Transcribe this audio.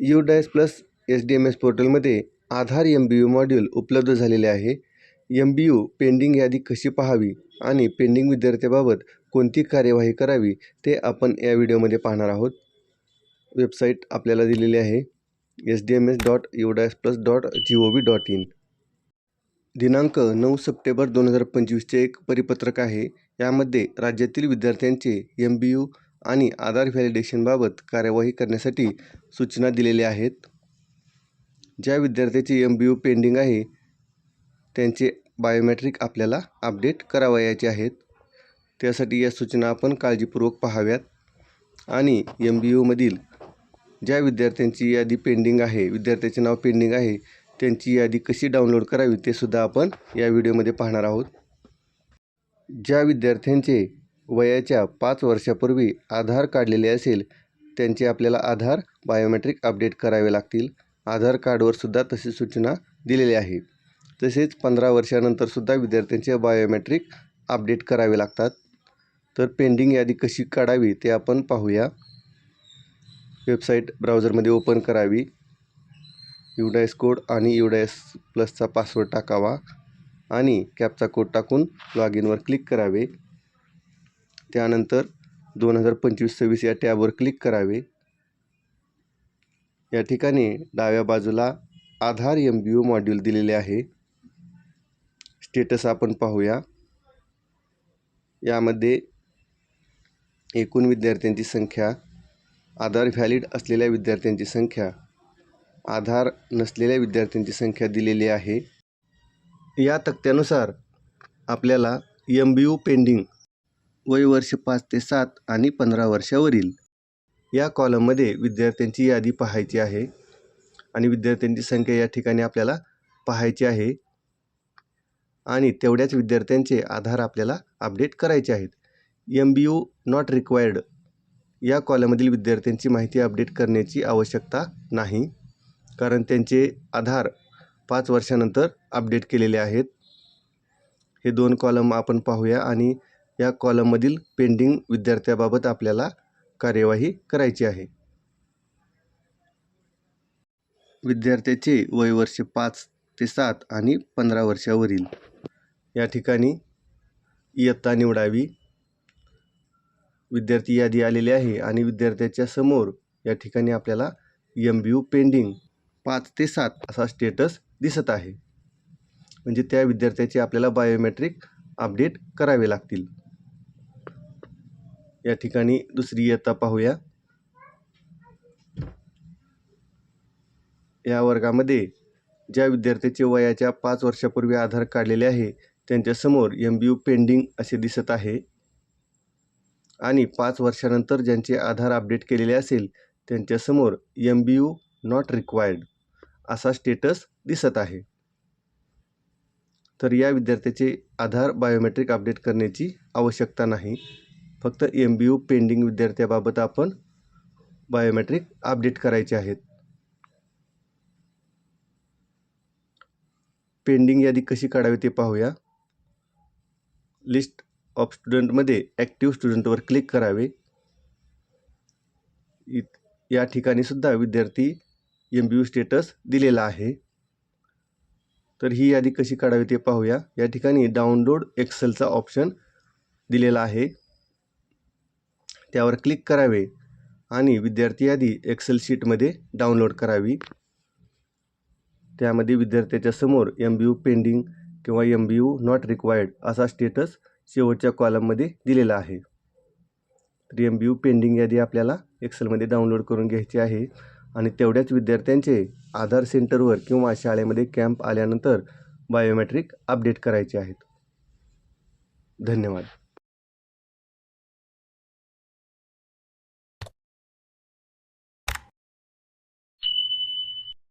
U dash plus S D M S पोर्टलमध्ये Aadhaar M B U module उपलब्ध झालेले आहे. M B U pending यादी कशी पाहावी आणि पेंडिंग विद्यार्थ्याबाबत कोणती कार्यवाही करावी ते आपण या व्हिडिओमध्ये पाहणार आहोत. वेबसाईट आपल्याला दिलेली आहे S D M S dot U DISE plus dot G O V dot in. दिनांक नऊ सप्टेंबर दोन हजार पंचवीसचे एक परिपत्रक आहे. यामध्ये राज्यातील विद्यार्थ्यांचे एम बी यू आणि आधार व्हॅलिडेशनबाबत कार्यवाही करण्यासाठी सूचना दिलेल्या आहेत. ज्या विद्यार्थ्याचे एम बी यू पेंडिंग आहे त्यांचे बायोमॅट्रिक आपल्याला अपडेट करावयाचे आहेत. त्यासाठी या सूचना आपण काळजीपूर्वक पाहाव्यात. आणि एम बी यूमधील ज्या विद्यार्थ्यांची यादी पेंडिंग आहे विद्यार्थ्याचे नाव पेंडिंग आहे त्यांची यादी कशी डाउनलोड करावी ते सुद्धा आपण या व्हिडिओमध्ये पाहणार आहोत. ज्या विद्यार्थ्यांचे वयाच्या पाच वर्षापूर्वी आधार काढलेले असेल त्यांचे आपल्याला आधार बायोमेट्रिक अपडेट करावे लागतील. आधार कार्डवर सुद्धा तशी सूचना दिलेली आहे. तसेच पंधरा वर्षानंतरसुद्धा विद्यार्थ्यांचे बायोमेट्रिक अपडेट करावे लागतात. तर पेंडिंग यादी कशी काढावी ते आपण पाहूया. वेबसाईट ब्राउझरमध्ये ओपन करावी. युडायस कोड आणि युडायस प्लसचा पासवर्ड टाकावा आणि कॅपचा कोड टाकून लॉग इनवर क्लिक करावे. त्यानंतर दोन हजार पंचवीस सव्वीस या टॅबवर क्लिक करावे. या ठिकाणी डाव्या बाजूला Aadhaar M B U module दिलेले आहे. स्टेटस आपण पाहूया. यामध्ये एकूण विद्यार्थ्यांची संख्या आधार व्हॅलिड असलेल्या विद्यार्थ्यांची संख्या आधार नसलेल्या विद्यार्थ्यांची संख्या दिलेली आहे. या तक्त्यानुसार आपल्याला एम बी यू पेंडिंग वय वर्ष पाच ते सात आणि पंधरा वर्षावरील. या कॉलममध्ये विद्यार्थ्यांची यादी पाहायची आहे आणि विद्यार्थ्यांची संख्या या ठिकाणी आपल्याला पाहायची आहे. आणि तेवढ्याच विद्यार्थ्यांचे आधार आपल्याला अपडेट करायचे आहेत. M B U not required या कॉलममधील विद्यार्थ्यांची माहिती अपडेट करण्याची आवश्यकता नाही. कारण त्यांचे आधार पाच वर्षानंतर अपडेट केलेले आहेत. हे दोन कॉलम आपण पाहूया आणि या कॉलममधील पेंडिंग विद्यार्थ्याबाबत आपल्याला कार्यवाही करायची आहे. विद्यार्थ्याचे वय वर्ष पाच ते सात आणि पंधरा वर्षावरील. या ठिकाणी इयत्ता निवडावी. विद्यार्थी यादी आलेली आहे आणि विद्यार्थ्याच्या समोर या ठिकाणी आपल्याला एम बी यू पेंडिंग पाच ते सात असा स्टेटस दिसत आहे. म्हणजे त्या विद्यार्थ्याचे आपल्याला बायोमेट्रिक अपडेट करावे लागतील. या ठिकाणी दुसरी इयत्ता पाहूया. या वर्गामध्ये ज्या विद्यार्थ्याचे वयाच्या पाच वर्षापूर्वी आधार काढलेले आहे त्यांच्यासमोर एम बी यू पेंडिंग असे दिसत आहे. आणि पाच वर्षानंतर ज्यांचे आधार अपडेट केलेले असेल त्यांच्यासमोर M B U not required असा स्टेटस दिसत आहे. तर या विद्यार्थ्याचे आधार बायोमेट्रिक अपडेट करण्याची आवश्यकता नाही. फक्त एम बी यू पेंडिंग विद्यार्थ्याबाबत आपण बायोमेट्रिक अपडेट करायचे आहेत. पेंडिंग यादी कशी काढावी ते पाहूया. लिस्ट ऑफ स्टुडंटमध्ये ॲक्टिव्ह स्टुडंटवर क्लिक करावे. इत या ठिकाणीसुद्धा विद्यार्थी एम बी यू स्टेटस दिलेला आहे. तर ही यादी कशी काढावी ते पाहूया. या ठिकाणी डाउनलोड एक्सेलचा ऑप्शन दिलेला आहे. त्यावर क्लिक करावे आणि विद्यार्थी यादी एक्सेल शीटमध्ये डाउनलोड करावी. त्यामध्ये विद्यार्थ्याच्या समोर एम बी यू पेंडिंग किंवा M B U not required असा स्टेटस शेवटच्या कॉलममध्ये दिलेला आहे. तर एम बी यू पेंडिंग यादी आपल्याला एक्सेलमध्ये डाउनलोड करून घ्यायची आहे आणि तेवढ्याच विद्यार्थ्यांचे आधार सेंटरवर किंवा शाळेमध्ये कॅम्प आल्यानंतर बायोमेट्रिक अपडेट करायचे आहेत. धन्यवाद.